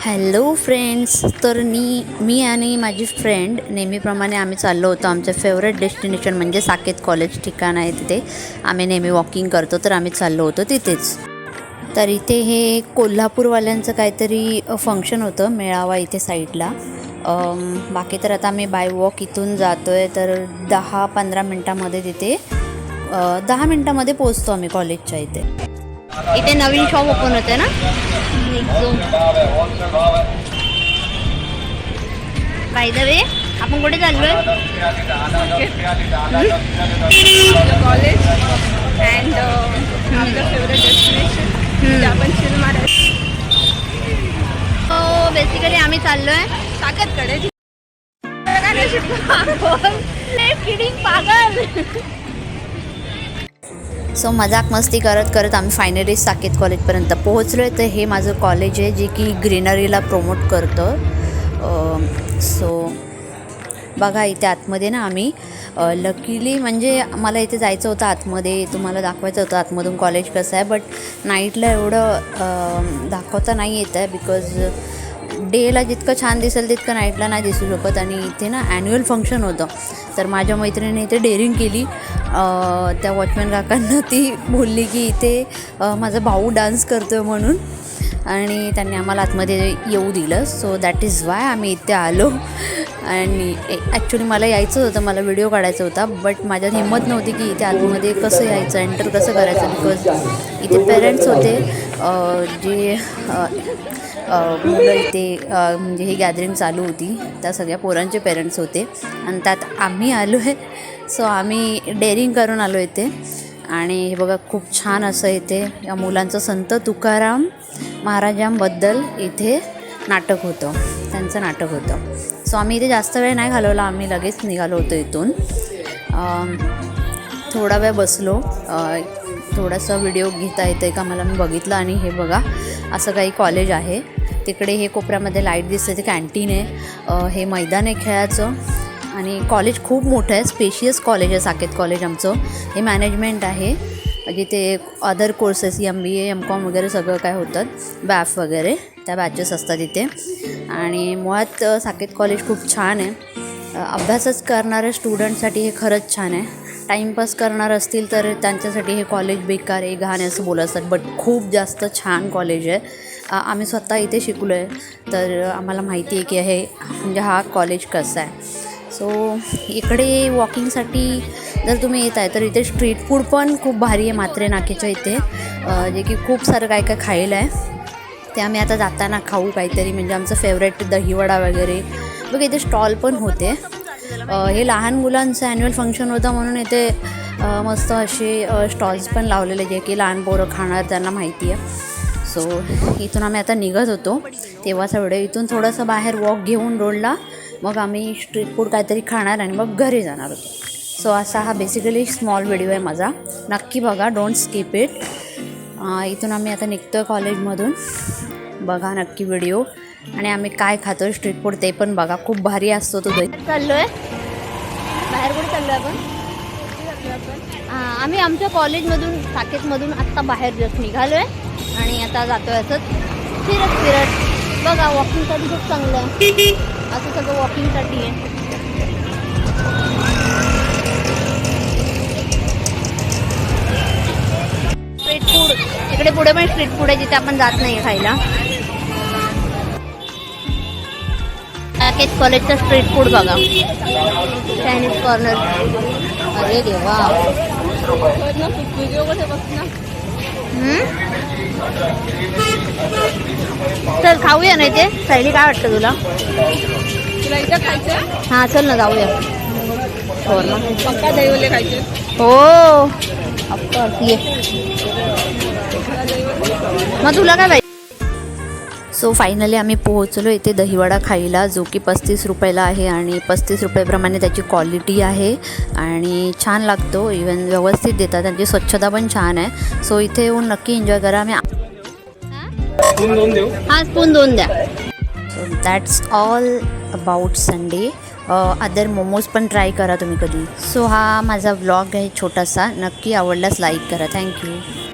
Hello friends तर मी मी आणि माझी फ्रेंड नेहमीप्रमाणे आम्ही चाललो होतो. आमचं फेवरेट डेस्टिनेशन म्हणजे साकेत कॉलेज ठिकाण आहे तिथे. आम्ही नेहमी वॉकिंग करतो तर आम्ही चाललो होतो तिथेच. तर इथे हे कोल्हापूरवाल्यांचं काहीतरी फंक्शन होतं मेळावा इथे साईडला बाकी तर आता आम्ही बाय वॉक इथून जातो आहे तर दहा पंधरा मिनटामध्ये तिथे दहा मिनटामध्ये पोचतो आम्ही कॉलेजच्या इथे. इथे नवीन शॉप ओपन होते ना? बाय द वे आपण कुठे चाललोय? कॉलेज अँड फेवरेट डेस्टिनेशन आपण शिल महाराज हो बेसिकली आम्ही चाललोय. ताकदकडे पागल. सो मजाक मस्ती करत करत आम्ही फायनली साकेत कॉलेजपर्यंत पोहोचलो आहे तर हे माझं कॉलेज आहे जे की ग्रीनरीला प्रमोट करतं. सो बघा इथे आतमध्ये ना आम्ही लकीली म्हणजे मला इथे जायचं होतं आतमध्ये तुम्हाला दाखवायचं होतं आतमधून कॉलेज कसं आहे बट नाईटला एवढं दाखवता नाही येत आहे बिकॉज डेला जितकं छान दिसेल तितकं नाईटला नाही दिसू शकत. आणि इथे ना ॲन्युअल फंक्शन होतं. तर माझ्या मैत्रिणीने इथे डेअरिंग केली. त्या वॉचमॅन काकांना ती बोलली की इथे माझा भाऊ डान्स करतो आहे म्हणून. आणि त्यांनी आम्हाला आतमध्ये येऊ दिलं. सो दॅट इज वाय आम्ही इथे आलो. आणि ॲक्च्युली मला यायचं होतं मला व्हिडिओ काढायचा होता बट माझ्यात हिंमत नव्हती की इथे आतमध्ये कसं यायचं एंटर कसं करायचं बिकॉज इथे पेरेंट्स होते जे मुलं इथे म्हणजे ही गॅदरिंग चालू होती त्या सगळ्या पोरांचे पेरेंट्स होते. आणि त्यात आम्ही आलो आहे सो आम्ही डेअरिंग करून आलो इथे. आणि हे बघा खूप छान असं इथे या मुलांचं संत तुकाराम महाराजांबद्दल इथे नाटक होतं. त्यांचं नाटक होतं. सो आम्ही इथे जास्त वेळ नाही घालवला. आम्ही लगेच निघालो होतो इथून. थोडा वेळ बसलो. थोडासा व्हिडिओ घेता येतं का मला मी बघितलं आणि हे बघा असं काही कॉलेज आहे. तिकडे हे कोपऱ्यामध्ये लाइट दिसते ते कॅन्टीन आहे. हे मैदान आहे खेळाचं. आणि कॉलेज खूप मोठं आहे. स्पेशियस कॉलेज आहे साकेत कॉलेज आमचं. हे मॅनेजमेंट आहे. जिथे other courses M B A M com वगैरे सगळं काय होतात बॅफ वगैरे त्या बॅचेस असतात इथे. आणि मुळात साकेत कॉलेज खूप छान आहे. अभ्यासच करणाऱ्या स्टुडंटसाठी हे खरंच छान आहे. टाईमपास करणार असतील तर त्यांच्यासाठी हे कॉलेज बेकार आहे घाण आहे असं बोलत असतात बट खूप जास्त छान कॉलेज आहे. आम्ही स्वतः इथे शिकलो आहे तर आम्हाला माहिती आहे की हे म्हणजे हा कॉलेज कसा आहे. सो इकडे वॉकिंगसाठी जर तुम्ही येत आहे तर इथे स्ट्रीट फूड पण खूप भारी आहे मात्रे नाकेच्या इथे. जे की खूप सारं काय काय खायला आहे. ते आम्ही आता जाताना खाऊ काहीतरी म्हणजे आमचं फेवरेट दहीवडा वगैरे. बघ इथे स्टॉल पण होते. हे लहान मुलांचं ॲन्युअल फंक्शन होतं म्हणून इथे मस्त असे स्टॉल्स पण लावलेले जे की लहान पोरं खाणार त्यांना माहिती आहे. सो इथून आम्ही आता निघत होतो. तेव्हा सगळे इथून थोडंसं बाहेर वॉक घेऊन रोडला मग आम्ही स्ट्रीट फूड काहीतरी खाणार आणि मग घरी जाणार होतो. सो असा हा बेसिकली स्मॉल व्हिडिओ आहे माझा. नक्की बघा डोंट स्किप इट इथून आम्ही आता निघतो कॉलेजमधून बघा नक्की व्हिडिओ आणि आम्ही काय खातो स्ट्रीट फूड ते पण बघा. खूप भारी असतो तो चाललो आहे बाहेर कुठे चाललो आहे आपण आम्ही आमच्या कॉलेजमधून साकेतमधून आत्ता बाहेर जस्ट निघालो आहे आणि आता जातो आहे असंच. फिरत फिरत बघा वॉकिंगसाठी खूप चांगलं आहे. असं सगळं वॉकिंगसाठी आहे. पुढे पण स्ट्रीट फूड आहे जिथे आपण जात नाही खायला. कॉलेजचं स्ट्रीट फूड बघा. चायनीज कॉर्नर अरे देवा. ना? चल खाऊया नाही ते सायली काय वाटतं तुला? तुला इथं खायचं हां चल ना जाऊया. हो. ये मग तुला काय पाहिजे सो फायनली आम्ही पोहोचलो इथे दहीवडा खायला जो की पस्तीस रुपयाला आहे आणि पस्तीस रुपयाप्रमाणे त्याची क्वालिटी आहे आणि छान लागतो. इवन व्यवस्थित देतात त्यांची स्वच्छता पण छान आहे. सो इथे येऊन नक्की एन्जॉय करा. आम्ही हा स्पून दोन द्या. So that's all about Sunday other momos पण ट्राय करा तुम्ही कधी. सो हा माझा व्लॉग आहे छोटासा. नक्की आवडलाच लाईक करा. थँक्यू